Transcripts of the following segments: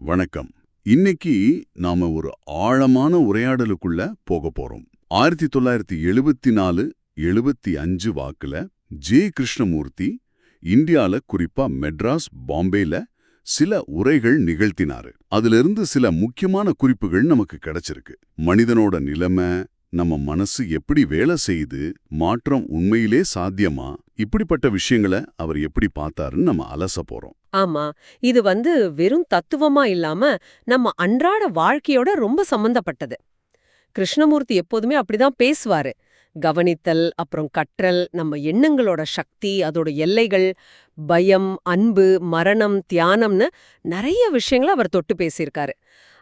வணக்கம். இன்னைக்கு நாம ஒரு ஆழமான உரையாடலுக்குள்ள போக போறோம். ஆயிரத்தி தொள்ளாயிரத்தி எழுபத்தி நாலு எழுபத்தி அஞ்சு வாக்குல ஜே. கிருஷ்ணமூர்த்தி இந்தியால குறிப்பா மெட்ராஸ் பாம்பேல சில உரைகள் நிகழ்த்தினாரு. அதிலிருந்து சில முக்கியமான குறிப்புகள் நமக்கு கிடைச்சிருக்கு. மனிதனோட நிலைமை நம்ம மனசு எப்படி வேலை செய்யுது மாற்றம் உண்மையிலே சாத்தியமா? இப்படிப்பட்ட விஷயங்களை அவர் எப்படி பார்த்தாருன்னு நம்ம அலச போறோம். ஆமா இது வந்து வெறும் தத்துவமா இல்லாம நம்ம அன்றாட வாழ்க்கையோட ரொம்ப சம்பந்தப்பட்டது. கிருஷ்ணமூர்த்தி எப்போதுமே அப்படிதான் பேசுவாரு. கவனித்தல் அப்புறம் கற்றல் நம்ம எண்ணங்களோட சக்தி அதோட எல்லைகள் பயம் அன்பு மரணம் தியானம்னு நிறைய விஷயங்களை அவர் தொட்டு பேசியிருக்காரு.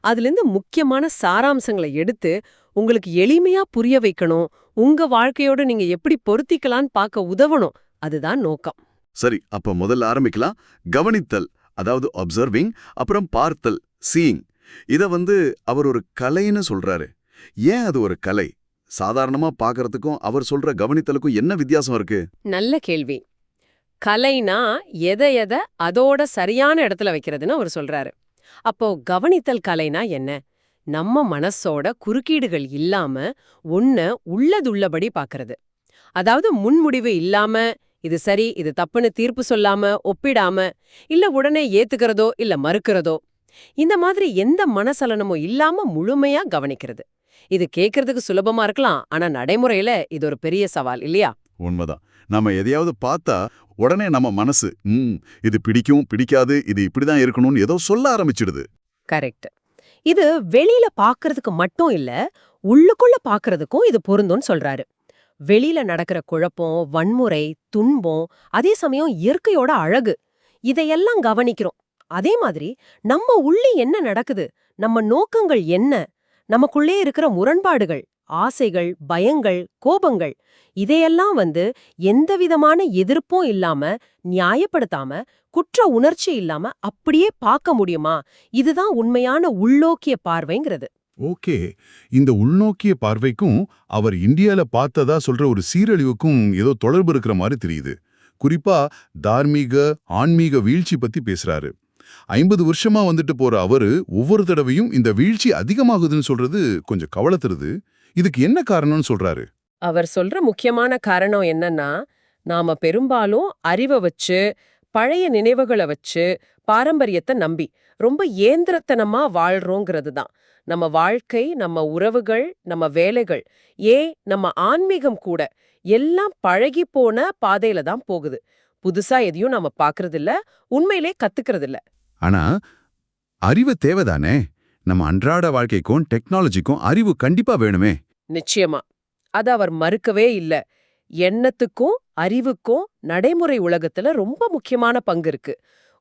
அதுலேருந்து முக்கியமான சாராம்சங்களை எடுத்து உங்களுக்கு எளிமையா புரிய வைக்கணும் உங்க வாழ்க்கையோட நீங்க எப்படி பொருத்திக்கலான்னு பார்க்க உதவணும் அதுதான் நோக்கம். சரி அப்ப முதல்ல ஆரம்பிக்கலாம். கவனித்தல் அதாவது அப்சர்விங் அப்புறம் பார்த்தல் சீயிங் இத வந்து அவர் ஒரு கலைன்னு சொல்றாரு. ஏன் அது ஒரு கலை? சாதாரணமா பார்க்கறதுக்கும் அவர் சொல்ற கவனித்தலுக்கும் என்ன வித்தியாசம் இருக்கு? நல்ல கேள்வி. கலைனா எதை எதை அதோட சரியான இடத்துல வைக்கிறதுன்னு அவர் சொல்றாரு. அப்போ கவனித்தல் கலைனா என்ன? நம்ம மனசோட குறுக்கீடுகள் இல்லாம ஒன்ன உள்ளதுள்ளபடி பார்க்கறது. அதாவது முன்முடிவு இல்லாம இது சரி இது தப்புன்னு தீர்ப்பு சொல்லாம ஒப்பிடாம இல்ல உடனே ஏத்துக்கிறதோ இல்ல மறுக்கிறதோ. இந்த மாதிரி எந்த மனசலனமும் இல்லாம முழுமையா கவனிக்கிறது. இது கேட்கறதுக்கு சுலபமா இருக்கலாம் ஆனா நடைமுறையில இது ஒரு பெரிய சவால் இல்லையா? உண்மைதான். நம்ம எதையாவது பார்த்தா உடனே நம்ம மனசு ம் இது பிடிக்கும் பிடிக்காது இது இப்படிதான் இருக்கணும்னு ஏதோ சொல்ல ஆரம்பிச்சிடுது. கரெக்ட். இது வெளியில பாக்குறதுக்கு மட்டும் இல்ல உள்ளுக்குள்ள பாக்குறதுக்கும் இது பொருந்தும்னு சொல்றாரு. வெளியில நடக்கிற குழப்பம் வன்முறை துன்பம் அதே சமயம் இயற்கையோட அழகு இதையெல்லாம் கவனிக்கிறோம். அதே மாதிரி நம்ம உள்ளே என்ன நடக்குது? நம்ம நோக்கங்கள் என்ன? நமக்குள்ளே இருக்கிற முரண்பாடுகள் ஆசைகள் பயங்கள் கோபங்கள் இதையெல்லாம் வந்து எந்தவிதமான எதிர்ப்பும் இல்லாம நியாயப்படுத்தாம குற்ற உணர்ச்சி இல்லாம அப்படியே பார்க்க முடியுமா? இதுதான் உண்மையான உள்நோக்கிய பார்வைங்கிறது. ஓகே. இந்த உள்நோக்கிய பார்வைக்கும் அவர் இந்தியால பார்த்ததா சொல்ற ஒரு சீரழிவுக்கும் ஏதோ தொடர்பு இருக்கிற மாதிரி தெரியுது. குறிப்பா தார்மீக ஆன்மீக வீழ்ச்சி பத்தி பேசுறாரு. ஐம்பது வருஷமா வந்துட்டு போற அவரு ஒவ்வொரு தடவையும் இந்த வீழ்ச்சி அதிகமாகுதுன்னு சொல்றது கொஞ்சம் கவலை தருது இதுக்கு என்ன காரணம்னு சொல்றாரு? அவர் சொல்ற முக்கியமான காரணம் என்னன்னா நாம பெரும்பாலும் அறிவை வச்சு பழைய நினைவுகளை வச்சு பாரம்பரியத்தை நம்பி ரொம்ப ஏந்திரத்தனமா வாழ்றோங்கிறது தான் நம்ம வாழ்க்கை நம்ம உறவுகள் நம்ம வேலைகள் ஏன் நம்ம ஆன்மீகம் கூட எல்லாம் பழகி போன பாதையில தான் போகுது. புதுசா எதையும் நம்ம பாக்குறது இல்ல உண்மையிலே கத்துக்கிறது இல்ல ஆனா அறிவு தேவைதானே? நம்ம அன்றாட வாழ்க்கைக்கும் டெக்னாலஜிக்கும் அறிவு கண்டிப்பா வேணுமே. நிச்சயமா. அது அவர் மறுக்கவே இல்ல. எண்ணத்துக்கும் அறிவுக்கும் நடைமுறை உலகத்துல ரொம்ப முக்கியமான பங்கு இருக்கு.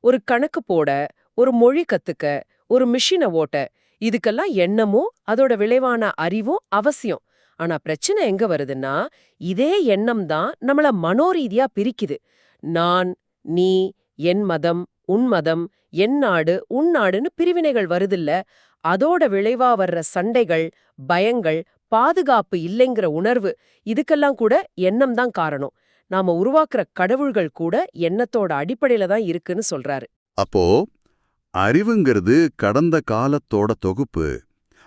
ஒரு கணக்கு போட ஒரு மொழி கத்துக்க ஒரு மிஷினை ஓட்ட இதுக்கெல்லாம் எண்ணமும் அதோட விளைவான அறிவும் அவசியம். ஆனா பிரச்சனை எங்க வருதுன்னா இதே எண்ணம் தான் நம்மள மனோரீதியா பிரிக்குது. நான் நீ என் மதம் உன் மதம் என் நாடு உன் நாடுன்னு பிரிவினைகள் வருதில்ல. அதோட விளைவா வர்ற சண்டைகள் பயங்கள் பாதுகாப்பு இல்லைங்கிற உணர்வு இதுக்கெல்லாம் கூட எண்ணம் தான் காரணம். நாம உருவாக்குற கடவுள்கள் கூட எண்ணத்தோட அடிப்படையில தான் இருக்குன்னு சொல்றாரு. அப்போ அறிவுங்கிறது கடந்த காலத்தோட தொகுப்பு.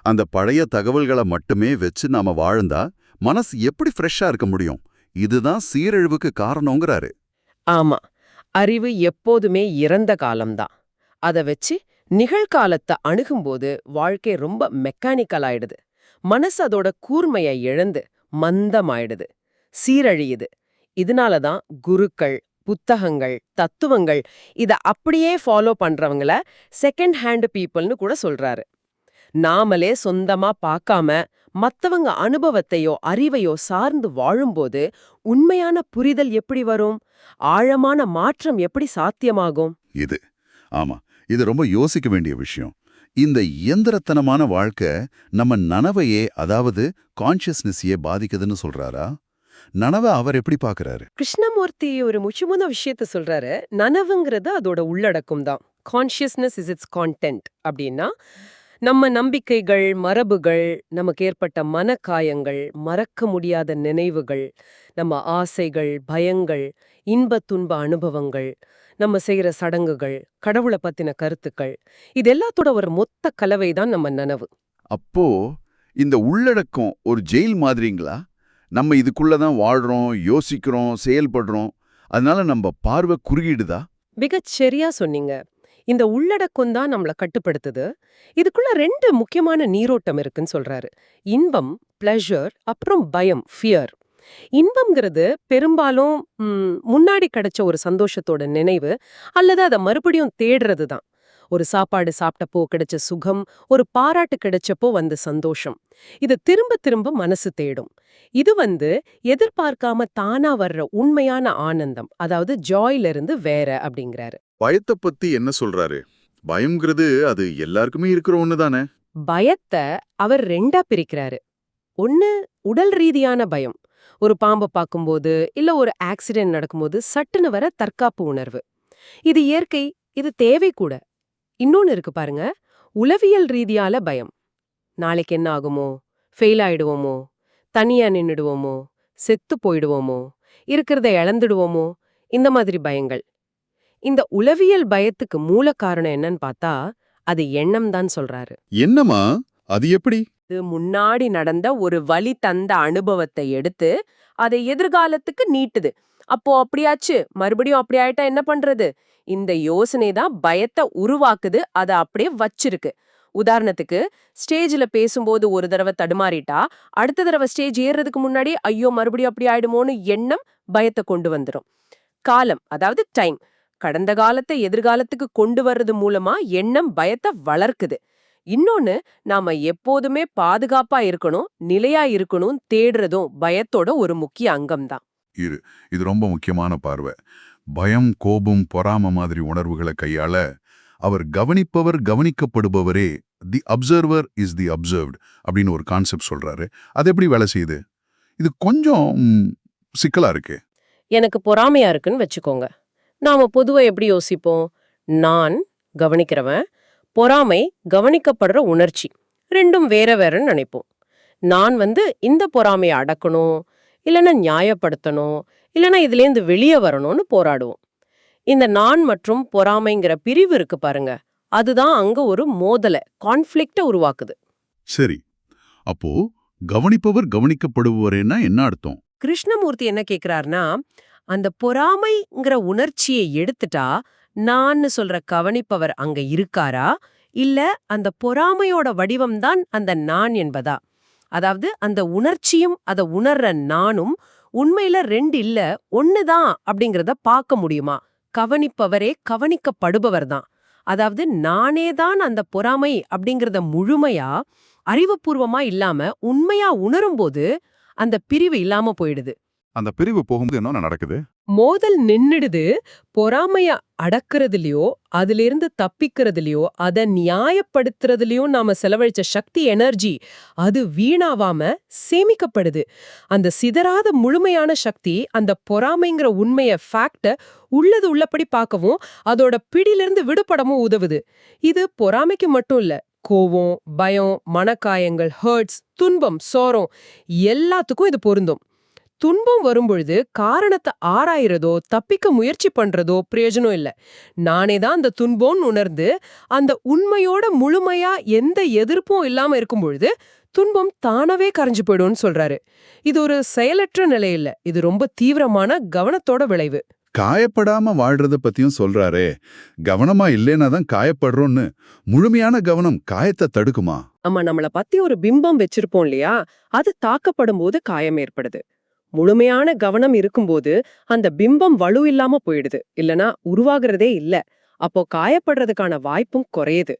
அந்த பழைய தகவல்களை மட்டுமே வச்சு நாம வாழ்ந்தா மனசு எப்படி ஃப்ரெஷ்ஷா இருக்க முடியும்? இதுதான் சீரழிவுக்கு காரணங்கிறாரு. ஆமா. அறிவு எப்போதுமே இறந்த காலம்தான் அத வச்சு நிகழ்காலத்தை அணுகும்போது வாழ்க்கை ரொம்ப மெக்கானிக்கல் ஆயிடுது மனசு அதோட கூர்மையை இழந்து மந்தமாயிடுது. சீரழியுது. இதனால தான் குருக்கள் புத்தகங்கள் தத்துவங்கள் இத அப்படியே ஃபாலோ பண்றவங்கள செகண்ட் ஹேண்ட் பீப்புள்னு கூட சொல்றாரு. நாமளே சொந்தமா பார்க்காம மத்தவங்க அனுபவத்தையோ அறிவையோ சார்ந்து வாழும்போது உண்மையான புரிதல் எப்படி வரும்? ஆழமான மாற்றம் எப்படி சாத்தியமாகும்? இது ஆமா இது ரொம்ப யோசிக்க வேண்டிய விஷயம். இந்த இயந்திரத்தனமான வாழ்க்கை நம்ம நனவையே அதாவது கான்ஷியஸ்னஸையே பாதிக்குதுன்னு சொல்றாரா? நனவை அவர் எப்படி பார்க்கறாரு? கிருஷ்ணமூர்த்தி ஒரு முக்கியமான விஷயத்த சொல்றாரு. நனவுங்கிறது அதோட உள்ளடக்கம் தான். கான்ஷியஸ்னஸ் இஸ் இட்ஸ் கான்டென்ட் அப்படின்னா நம்ம நம்பிக்கைகள் மரபுகள் நமக்கு ஏற்பட்ட மனக்காயங்கள் மறக்க முடியாத நினைவுகள் நம்ம ஆசைகள் பயங்கள் இன்ப துன்ப அனுபவங்கள் நம்ம செய்யற சடங்குகள் கடவுளை பத்தின கருத்துக்கள் இது எல்லாத்தோட ஒரு மொத்த கலவை தான் நம்ம நனவு. அப்போ இந்த உள்ளடக்கம் ஒரு ஜெயில் மாதிரிங்களா? நம்ம இதுக்குள்ள தான் வாழ்றோம் யோசிக்கிறோம் செயல்படுறோம். அதனால நம்ம பார்வை குறுகிடுதா? மிகச் சரியா சொன்னீங்க. இந்த உள்ளடக்கம் தான் நம்மள கட்டுப்படுத்துது. இதுக்குள்ள ரெண்டு முக்கியமான நீரோட்டம் இருக்குன்னு சொல்றாரு. இன்பம் பிளஷர் அப்புறம் பயம் ஃபியர் இன்பம்ங்கிறது பெரும்பாலும் முன்னாடி கிடைச்ச ஒரு சந்தோஷத்தோட நினைவு அல்லது அதை மறுபடியும் தேடுறது தான் ஒரு சாப்பாடு சாப்பிட்டப்போ கிடைச்ச சுகம் ஒரு பாராட்டு கிடைச்சப்போ வந்த சந்தோஷம். இது திரும்ப திரும்ப மனசு தேடும். இது வந்து எதிர்பார்க்காம தானா வர்ற உண்மையான ஆனந்தம் அதாவது ஜாயில இருந்து வேற அப்படிங்கிறாரு. பயத்தை பத்தி என்ன சொல்றாரு? பயம்ங்கிறது அது எல்லாருக்குமே இருக்கிற ஒண்ணு தானே? பயத்தை அவர் ரெண்டா பிரிக்கிறாரு. ஒன்னு உடல் ரீதியான பயம். ஒரு பாம்பை பார்க்கும்போது இல்ல ஒரு ஆக்சிடென்ட் நடக்கும்போது சட்டுன்னு வர தற்காப்பு உணர்வு. இது இயற்கை இது தேவை கூட. இன்னொன்னு இருக்கு பாருங்க. உளவியல் ரீதியால பயம். நாளைக்கு என்ன ஆகுமோ? ஃபெயில் ஆயிடுவோமோ? தனியா நின்னுடுவோமோ? செத்து போயிடுவோமோ? இருக்கிறத இழந்துடுவோமோ? இந்த மாதிரி பயங்கள். இந்த உளவியல் பயத்துக்கு மூல காரணம் என்னன்னு பார்த்தா அது எண்ணம் தான் சொல்றாரு. என்னமா அது எப்படி? இது முன்னாடி நடந்த ஒரு வலி தந்த அனுபவத்தை எடுத்து அதை எதிர்காலத்துக்கு நீட்டுது. அப்போ அப்படியாச்சு? மறுபடியும் அப்படி ஆயிட்டா என்ன பண்றது? இந்த யோசனை தான் பயத்தை உருவாக்குது அதை அப்படியே வச்சிருக்கு. உதாரணத்துக்கு ஸ்டேஜ்ல பேசும்போது ஒரு தடவை தடுமாறிட்டா அடுத்த தடவை ஸ்டேஜ் ஏறுறதுக்கு முன்னாடி ஐயோ மறுபடியும் அப்படி ஆயிடுமோன்னு எண்ணம் பயத்தை கொண்டு வந்துரும். காலம் அதாவது டைம் கடந்த காலத்தை எதிர்காலத்துக்கு கொண்டு வர்றது மூலமா எண்ணம் பயத்தை வளர்க்குது. இன்னொன்னு நாம எப்போதுமே பாதுகாப்பா இருக்கணும் நிலையா இருக்கணும் தேடுறதும் பயத்தோட ஒரு முக்கிய அங்கம்தான். இது ரொம்ப முக்கியமான பார்வை. பயம் கோபம் பொறாம மாதிரி உணர்வுகளை கையாள அவர் கவனிப்பவர் கவனிக்கப்படுபவரே the observer is the observed அப்படின்னு ஒரு கான்செப்ட் சொல்றாரு. அது எப்படி வேலை செய்யுது? இது கொஞ்சம் சிக்கலா இருக்கு. எனக்கு பொறாமையா இருக்குன்னு வச்சுக்கோங்க. நாம பொதுவா எப்படி யோசிப்போம்? நான் கவனிக்கிறவன் பொறாமை கவனிக்கப்படுற உணர்ச்சி ரெண்டும் வேற வேறன்னு நினைப்போம். நான் வந்து இந்த பொறாமையை அடக்கணும் இல்லைன்னா நியாயப்படுத்தணும் இல்லைன்னா இதுலேருந்து வெளியே வரணும்னு போராடுவோம். இந்த நான் மற்றும் பொறாமைங்கிற பிரிவு இருக்கு பாருங்க. அதுதான் அங்க ஒரு மோதலை கான்ஃப்ளிக்ட உருவாக்குது. சரி. அப்போ கவனிப்பவர் கவனிக்கப்படுபவரேன்னா என்ன அர்த்தம்? கிருஷ்ணமூர்த்தி என்ன கேக்குறாருன்னா அந்த பொறாமைங்கிற உணர்ச்சியை எடுத்துட்டா நான்னு சொல்ற கவனிப்பவர் அங்க இருக்காரா? இல்ல அந்த பொறாமையோட வடிவம்தான் அந்த நான் என்பதா? அதாவது அந்த உணர்ச்சியும் அத உணர்ற நானும் உண்மையில ரெண்டு இல்ல ஒண்ணுதான் அப்படிங்கறத பார்க்க முடியுமா? கவனிப்பவரே கவனிக்கப்படுபவர் தான். அதாவது நானே தான் அந்த பொறாமை அப்படிங்கறத முழுமையா அறிவுபூர்வமா இல்லாம உண்மையா உணரும்போது அந்த பிரிவு இல்லாம போயிடுது. அந்த பிரிவு போகும்போது என்ன நடக்குது? மோதல் நின்னுடுது பொறாமைய அடக்குறதுலயோ அதிலிருந்து தப்பிக்கிறதுலயோ அதை நியாயப்படுத்துறதுலயோ நாம செலவழிச்ச சக்தி எனர்ஜி அது வீணாவாம சேமிக்கப்படுது. அந்த சிதறாத முழுமையான சக்தி அந்த பொறாமைங்கிற உண்மைய ஃபேக்ட உள்ளது உள்ளபடி பார்க்கவும் அதோட பிடியிலிருந்து விடுபடவும் உதவுது. இது பொறாமைக்கு மட்டும் இல்ல கோவம் பயம் மனக்காயங்கள் ஹர்ட்ஸ் துன்பம் சோரம் எல்லாத்துக்கும் இது பொருந்தும். துன்பம் வரும்பொழுது காரணத்தை ஆராயறதோ தப்பிக்க முயற்சி பண்றதோ பிரயோஜனம் இல்ல. நானே தான் அந்த துன்பம்னு உணர்ந்து அந்த உண்மையோட முழுமையா எந்த எதிர்ப்பும் இல்லாம இருக்கும் பொழுது துன்பம் தானாவே கரைஞ்சு போயிடும்னு சொல்றாரு. இது ஒரு செயலற்ற நிலை இல்ல. இது ரொம்ப தீவிரமான கவனத்தோட விளைவு. காயப்படாம வாழ்றத பத்தியும் சொல்றாரே. கவனமா இல்லைன்னா தான் காயப்படுறோம்னு முழுமையான கவனம் காயத்தை தடுக்குமா? நம்ம நம்மள பத்தி ஒரு பிம்பம் வச்சிருப்போம் இல்லையா? அது தாக்கப்படும் போது காயம் ஏற்படுது. முழுமையான கவனம் இருக்கும்போது அந்த பிம்பம் வலு இல்லாம போயிடுது. இல்லனா உருவாகிறதே இல்ல. அப்போ காயப்படுறதுக்கான வாய்ப்பும் குறையுது.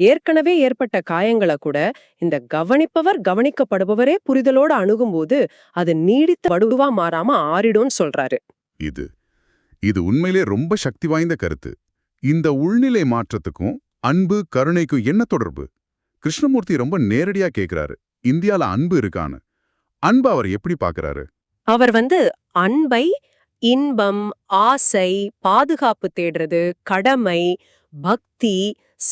ஏற்கனவே ஏற்பட்ட காயங்களை கூட இந்த கவனிப்பவர் கவனிக்கப்படுபவரே புரிதலோட அணுகும்போது அது நீடித்த வடுவா மாறாம ஆறிடும்னு சொல்றாரு. இது இது உண்மையிலே ரொம்ப சக்தி வாய்ந்த கருத்து. இந்த உள்நிலை மாற்றத்துக்கும் அன்பு கருணைக்கும் என்ன தொடர்பு? கிருஷ்ணமூர்த்தி ரொம்ப நேரடியா கேக்குறாரு. இந்தியால அன்பு இருக்கான்னு. அன்பு அவர் எப்படி பாக்குறாரு? அவர் வந்து அன்பை இன்பம் ஆசை பாதுகாப்பு தேடுறது கடமை பக்தி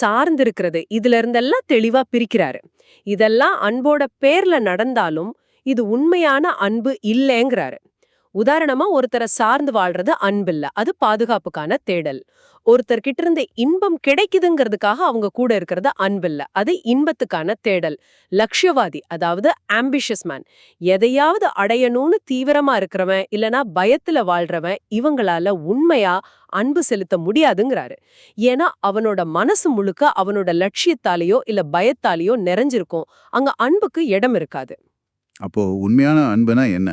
சார்ந்திருக்கிறது. இதுல இருந்தெல்லாம் தெளிவா பிரிக்கிறாரு. இதெல்லாம் அன்போட பேர்ல நடந்தாலும் இது உண்மையான அன்பு இல்லைங்கிறாரு. உதாரணமா ஒருத்தரை சார்ந்து வாழ்றது அன்பில்ல அது பாதுகாப்புக்கான தேடல். ஒருத்தர் கிட்ட இருந்து இன்பம் கிடைக்குதுங்கிறதுக்காக அவங்க கூட இருக்கிறது அன்பில்ல அது இன்பத்துக்கான தேடல். லட்சியவாதி அதாவது ஆம்பிஷியஸ் மேன் எதையாவது அடையணும்னு தீவிரமா இருக்கிறவன் இல்லனா பயத்துல வாழ்றவன் இவங்களால உண்மையா அன்பு செலுத்த முடியாதுங்கிறாரு. ஏன்னா அவனோட மனசு முழுக்க அவனோட லட்சியத்தாலேயோ இல்ல பயத்தாலேயோ நிறைஞ்சிருக்கும். அங்க அன்புக்கு இடம் இருக்காது. அப்போ உண்மையான அன்புனா என்ன?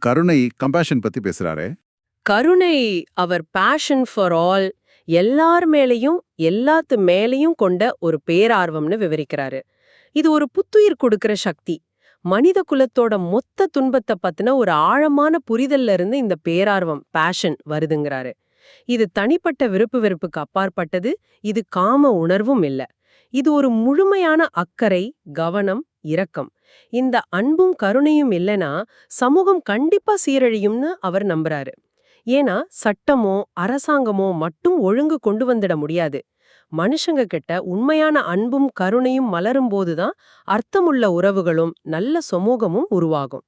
கருணை கம்பேஷன் பத்தி பேசுறாரே. கருணை அவர் பேஷன் ஃபார் ஆல் எல்லார் மேலையும் எல்லாத்து மேலையும் கொண்ட ஒரு பேரார்வம்னு விவரிக்கிறாரு. இது ஒரு புத்துயிர் கொடுக்கிற சக்தி. மனித குலத்தோட மொத்த துன்பத்தை பத்தின ஒரு ஆழமான புரிதல்ல இருந்து இந்த பேரார்வம் பேஷன் வருதுங்கிறாரு. இது தனிப்பட்ட விருப்பு வெறுப்புக்கு அப்பாற்பட்டது இது காம உணர்வும் இல்ல. இது ஒரு முழுமையான அக்கறை கவனம் இரக்கம். இந்த அன்பும் கருணையும் இல்லைனா சமூகம் கண்டிப்பா சீரழியும்னு அவர் நம்புறாரு. ஏன்னா சட்டமோ அரசாங்கமோ மட்டும் ஒழுங்கு கொண்டு வந்துட முடியாது. மனுஷங்க கிட்ட உண்மையான அன்பும் கருணையும் மலரும் போதுதான் அர்த்தமுள்ள உறவுகளும் நல்ல சமூகமும் உருவாகும்.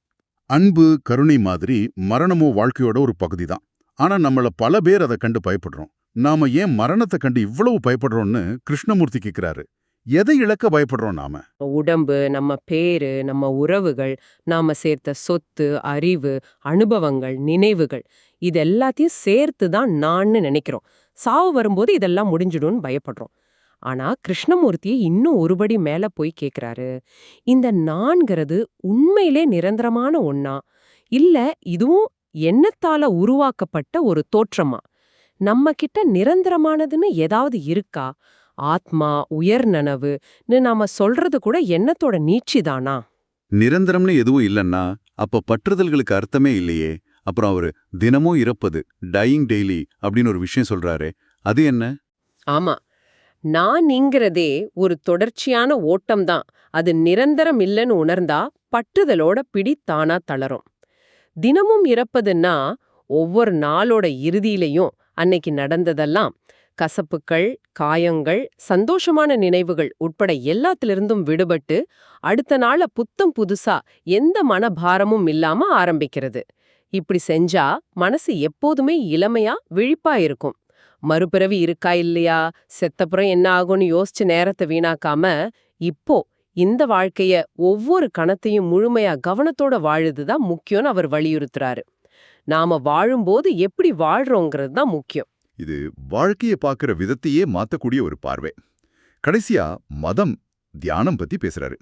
அன்பு கருணை மாதிரி மரணமோ வாழ்க்கையோட ஒரு பகுதி தான். ஆனா நம்மள பல பேர் அதை கண்டு பயப்படுறோம். நாம ஏன் மரணத்தை கண்டு இவ்வளவு பயப்படுறோம்னு கிருஷ்ணமூர்த்தி கேக்குறாரு. எதை இழக்க பயப்படுறோம் நாம? உடம்பு நம்ம பேரு நம்ம உறவுகள் நாம சேர்த்த சொத்து அறிவு அனுபவங்கள் நினைவுகள் இது எல்லாத்தையும் சேர்த்து தான் நான்னு நினைக்கிறோம். சாவு வரும்போது இதெல்லாம் முடிஞ்சிடும்னு பயப்படுறோம். ஆனா கிருஷ்ணமூர்த்தியை இன்னும் ஒருபடி மேல போய் கேக்குறாரு இந்த நான்கிறது உண்மையிலே நிரந்தரமான ஒண்ணா? இல்ல இதுவும் எண்ணத்தால உருவாக்கப்பட்ட ஒரு தோற்றமா? நம்ம கிட்ட நிரந்தரமானதுன்னு ஏதாவது இருக்கா? ஆத்மா உயர்நனவுன்னு நாம சொல்றது கூட எண்ணத்தோட நீட்சிதானா நிரந்தரம்னு எதுவும் இல்லைன்னா அப்ப பற்றுதல்களுக்கு அர்த்தமே இல்லையே. அப்புறம் அவரு தினமும் இறப்பது டையிங் டெய்லி அப்படின்னு ஒரு விஷயம் சொல்றாரே. அது என்ன? ஆமா. நான் நீங்கிறதே ஒரு தொடர்ச்சியான ஓட்டம்தான் அது நிரந்தரம் இல்லைன்னு உணர்ந்தா பற்றுதலோட பிடி தானா தளரும். தினமும் இறப்பதுன்னா ஒவ்வொரு நாளோட இறுதியிலையும் அன்னைக்கு நடந்ததெல்லாம் கசப்புக்கள் காயங்கள் சந்தோஷமான நினைவுகள் உட்பட எல்லாத்திலிருந்தும் விடுபட்டு அடுத்த நாள புத்தம் புதுசா எந்த மனபாரமும் இல்லாம ஆரம்பிக்கிறது. இப்படி செஞ்சா மனசு எப்போதுமே இளமையா விழிப்பா இருக்கும். மறுபிறவி இருக்கா இல்லையா? செத்தப்புறம் என்ன ஆகும்னு யோசிச்சு நேரத்தை வீணாக்காம இப்போ இந்த வாழ்க்கைய ஒவ்வொரு கணத்தையும் முழுமையா கவனத்தோட வாழுதுதான் முக்கியம்னு அவர் வலியுறுத்துறாரு. நாம வாழும்போது எப்படி வாழ்றோங்கிறது தான் முக்கியம். இது வாழ்க்கையை பார்க்குற விதத்தையே மாத்தக்கூடிய ஒரு பார்வை. கடைசியா மதம் தியானம் பத்தி பேசுறாரு.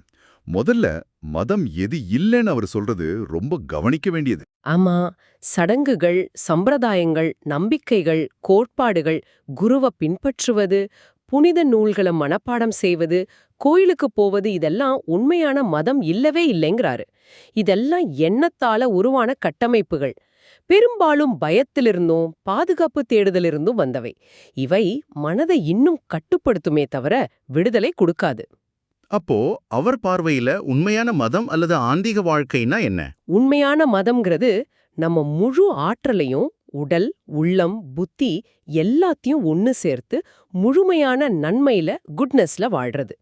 முதல்ல மதம் எது இல்லைன்னு அவர் சொல்றது ரொம்ப கவனிக்க வேண்டியது. ஆமா சடங்குகள் சம்பிரதாயங்கள் நம்பிக்கைகள் கோட்பாடுகள் குருவ பின்பற்றுவது புனித நூல்களை மனப்பாடம் செய்வது கோயிலுக்கு போவது இதெல்லாம் உண்மையான மதம் இல்லவே இல்லைங்கிறாரு. இதெல்லாம் எண்ணத்தால உருவான கட்டமைப்புகள். பெரும்பாலும் பயத்திலிருந்தும் பாதுகாப்பு தேடுதலிருந்தும் வந்தவை. இவை மனதை இன்னும் கட்டுப்படுத்துமே தவிர விடுதலை கொடுக்காது. அப்போ அவர் பார்வையில உண்மையான மதம் அல்லது ஆன்மீக வாழ்க்கைனா என்ன? உண்மையான மதம்ங்கிறது நம்ம முழு ஆற்றலையும் உடல் உள்ளம் புத்தி எல்லாத்தையும் ஒன்னு சேர்த்து முழுமையான நன்மையில குட்னஸ்ல வாழ்றது.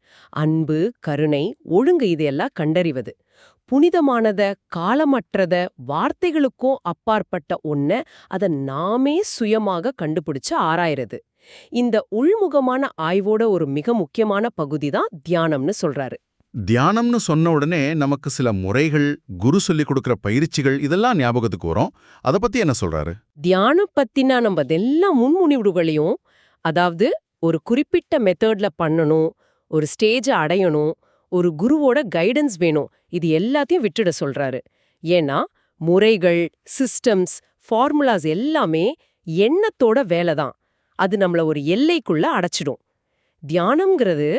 அன்பு கருணை ஒழுங்கு இதையெல்லாம் கண்டறிவது. புனிதமானத காலமற்றத வார்த்தைகளுக்கும் அப்பாற்பட்ட ஒன்ன அத நாமே சுயமாக கண்டுபிடிச்சு ஆராயறது. இந்த உள்முகமான ஆய்வோட ஒரு மிக முக்கியமான பகுதி தான் தியானம்னு சொல்றாரு. தியானம்னு சொன்ன உடனே நமக்கு சில முறைகள் குரு சொல்லி கொடுக்குற பயிற்சிகள் இதெல்லாம் ஞாபகத்துக்கு வரும். அத பத்தி என்ன சொல்றாரு? தியானம் பத்தினா நம்ம எல்லா முன்முனிவுகளையும் அதாவது ஒரு குறிப்பிட்ட மெத்தட்ல பண்ணணும் ஒரு ஸ்டேஜை அடையணும் ஒரு குருவோட கைடன்ஸ் வேணும். இது எல்லாத்தையும் விட்டுட சொல்றாரு. ஏன்னா முறைகள் சிஸ்டம்ஸ் ஃபார்முலாஸ் எல்லாமே எண்ணத்தோட வேலை தான் அது நம்மள ஒரு எல்லைக்குள்ள அடைச்சிடும். தியானம்ங்கிறது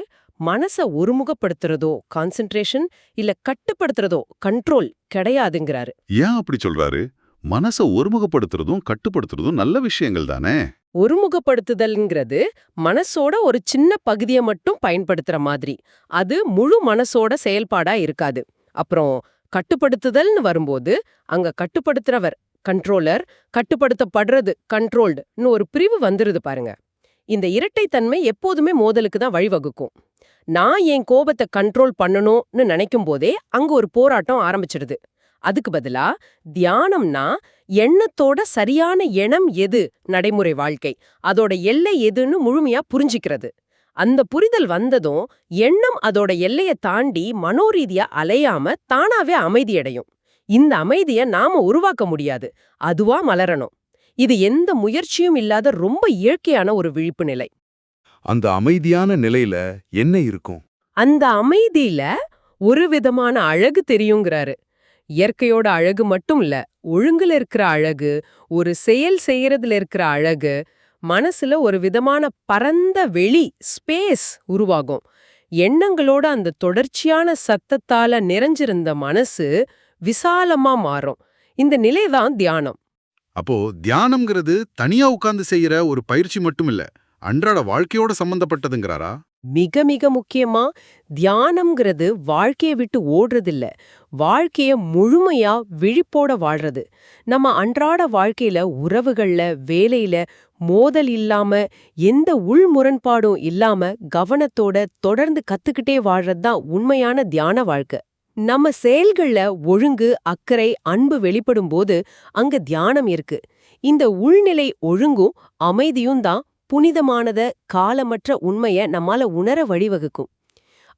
மனச ஒருமுகப்படுத்துறதோ கான்சென்ட்ரேஷன் இல்ல கட்டுப்படுத்துறதோ கண்ட்ரோல் கிடையாதுங்கிறாரு. ஏன் அப்படி சொல்றாரு? மனச ஒருமுகப்படுத்துறதும் கட்டுப்படுத்துறதும் நல்ல விஷயங்கள் தானே? ஒருமுகப்படுத்துதல்ங்கிறது மனசோட ஒரு சின்ன பகுதியை மட்டும் பயன்படுத்துற மாதிரி. அது முழு மனசோட செயல்பாடா இருக்காது. அப்புறம் கட்டுப்படுத்துதல்னு வரும்போது அங்க கட்டுப்படுத்துறவர் கண்ட்ரோலர் கட்டுப்படுத்தப்படுறது கண்ட்ரோல்டுன்னு ஒரு பிரிவு வந்துருது பாருங்க. இந்த இரட்டைத்தன்மை எப்போதுமே மோதலுக்கு தான் வழிவகுக்கும். நான் என் கோபத்தை கண்ட்ரோல் பண்ணணும்னு நினைக்கும் போதே அங்க ஒரு போராட்டம் ஆரம்பிச்சிடுது. அதுக்கு பதிலா தியானம்னா எண்ணத்தோட சரியான எண்ணம் எது நடைமுறை வாழ்க்கை அதோட எல்லை எதுன்னு முழுமையா புரிஞ்சிக்கிறது. அந்த புரிதல் வந்ததும் எண்ணம் அதோட எல்லைய தாண்டி மனோரீதியா அலையாம தானாவே அமைதியடையும் இந்த அமைதிய நாம உருவாக்க முடியாது அதுவா மலரணும். இது எந்த முயற்சியும் இல்லாத ரொம்ப இயற்கையான ஒரு விழிப்பு நிலை அந்த அமைதியான நிலையில என்ன இருக்கும்? அந்த அமைதியில ஒரு விதமான அழகு தெரியுங்கிறாரு. இயற்கையோட அழகு மட்டும் இல்ல ஒழுங்குல இருக்கிற அழகு ஒரு செயல் செய்யறதுல இருக்கிற அழகு மனசுல ஒரு விதமான பரந்த வெளி ஸ்பேஸ் உருவாகும். எண்ணங்களோட அந்த தொடர்ச்சியான சத்தத்தால நிறைஞ்சிருந்த மனசு விசாலமா மாறும். இந்த நிலைதான் தியானம். அப்போ தியானம்ங்கிறது தனியா உட்கார்ந்து செய்யற ஒரு பயிற்சி மட்டும் இல்ல அன்றாட வாழ்க்கையோட சம்பந்தப்பட்டதுங்கிறாரா? மிக மிக முக்கியமா தியானம்ங்கிறது வாழ்க்கைய விட்டு ஓடுறதில்ல. வாழ்க்கைய முழுமையா விழிப்போட வாழ்றது. நம்ம அன்றாட வாழ்க்கையில உறவுகள்ல வேலையில மோதல் இல்லாம எந்த உள் முரண்பாடும் இல்லாம கவனத்தோட தொடர்ந்து கத்துக்கிட்டே வாழ்றது தான் உண்மையான தியான வாழ்க்கை. நம்ம செயல்கள்ல ஒழுங்கு அக்கறை அன்பு வெளிப்படும் போது அங்க தியானம் இருக்கு. இந்த உள்நிலை ஒழுங்கும் அமைதியும் தான் புனிதமானத காலமற்ற உண்மைய நம்மால உணர வழிவகுக்கும்.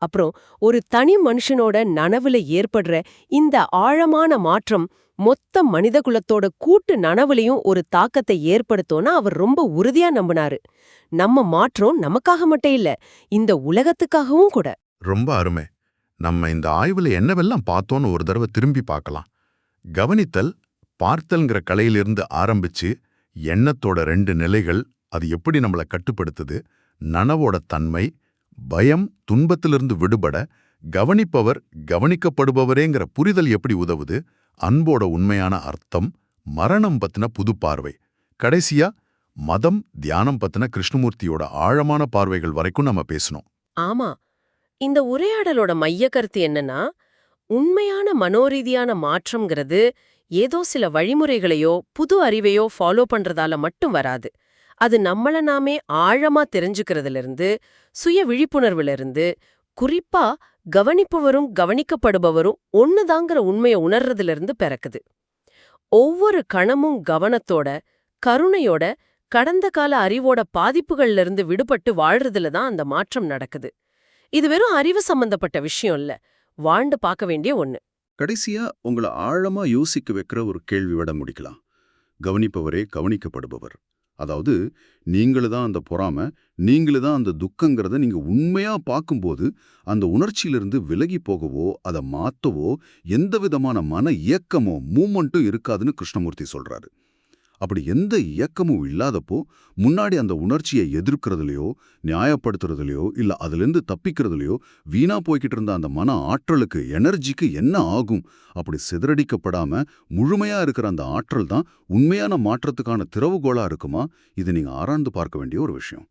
அப்புறம் ஒரு தனி மனுஷனோட நனவுல ஏற்படுற இந்த ஆழமான மாற்றம் மொத்த மனித குலத்தோட கூட்டு நனவுலையும் ஒரு தாக்கத்தை ஏற்படுத்தும்னா அவர் ரொம்ப உறுதியா நம்பினாரு. நம்ம மாற்றம் நமக்காக மட்டும் இல்ல இந்த உலகத்துக்காகவும் கூட. ரொம்ப அருமை. நம்ம இந்த ஆய்வுல என்னவெல்லாம் பார்த்தோன்னு ஒரு தடவை திரும்பி பார்க்கலாம். கவனித்தல் பார்த்தல்ங்கிற கலையிலிருந்து ஆரம்பிச்சு எண்ணத்தோட ரெண்டு நிலைகள் அது எப்படி நம்மளை கட்டுப்படுத்துது? நனவோட தன்மை பயம் துன்பத்திலிருந்து விடுபட கவனிப்பவர் கவனிக்கப்படுபவரேங்கிற புரிதல் எப்படி உதவுது? அன்போட உண்மையான அர்த்தம் மரணம் பத்தின புது பார்வை. கடைசியா மதம் தியானம் பத்தின கிருஷ்ணமூர்த்தியோட ஆழமான பார்வைகள் வரைக்கும் நம்ம பேசணும். ஆமா. இந்த உரையாடலோட மைய கருத்து என்னன்னா உண்மையான மனோரீதியான மாற்றம்ங்கிறது ஏதோ சில வழிமுறைகளையோ புது அறிவையோ ஃபாலோ பண்றதால மட்டும் வராது. அது நம்மள நாமே ஆழமா தெரிஞ்சுக்கிறதுல இருந்து சுய விழிப்புணர்வுல இருந்து குறிப்பா கவனிப்பவரும் கவனிக்கப்படுபவரும் ஒண்ணுதாங்கிற உண்மையை உணர்றதுல இருந்து பிறக்குது. ஒவ்வொரு கணமும் கவனத்தோட கருணையோட கடந்த கால அறிவோட பாதிப்புகள்ல இருந்து விடுபட்டு வாழ்றதுல தான் அந்த மாற்றம் நடக்குது. இது வெறும் அறிவு சம்பந்தப்பட்ட விஷயம் இல்ல வாழ்ந்து பார்க்க வேண்டிய ஒண்ணு. கடைசியா உங்களை ஆழமா யோசிக்க வைக்கிற ஒரு கேள்வி விட முடிக்கலாம். கவனிப்பவரே கவனிக்கப்படுபவர். அதாவது நீங்களு தான் அந்த பொறாம நீங்களு தான் அந்த துக்கங்கிறத நீங்க உண்மையா பார்க்கும்போது அந்த உணர்ச்சியிலிருந்து விலகி போகவோ அதை மாத்தவோ எந்த விதமான மன இயக்கமோ மூமெண்ட்டும் இருக்காதுன்னு கிருஷ்ணமூர்த்தி சொல்றாரு. அப்படி எந்த இயக்கமும் இல்லாதப்போ முன்னாடி அந்த உணர்ச்சியை எதிர்க்கிறதுலையோ நியாயப்படுத்துறதுலையோ இல்ல அதுலேருந்து தப்பிக்கிறதுலையோ வீணா போய்கிட்டு இருந்த அந்த மன ஆற்றலுக்கு எனர்ஜிக்கு என்ன ஆகும்? அப்படி சிதறடிக்கப்படாம முழுமையா இருக்கிற அந்த ஆற்றல் தான் உண்மையான மாற்றத்துக்கான திறவுகோலா இருக்குமா? இது நீங்க ஆராய்ந்து பார்க்க வேண்டிய ஒரு விஷயம்.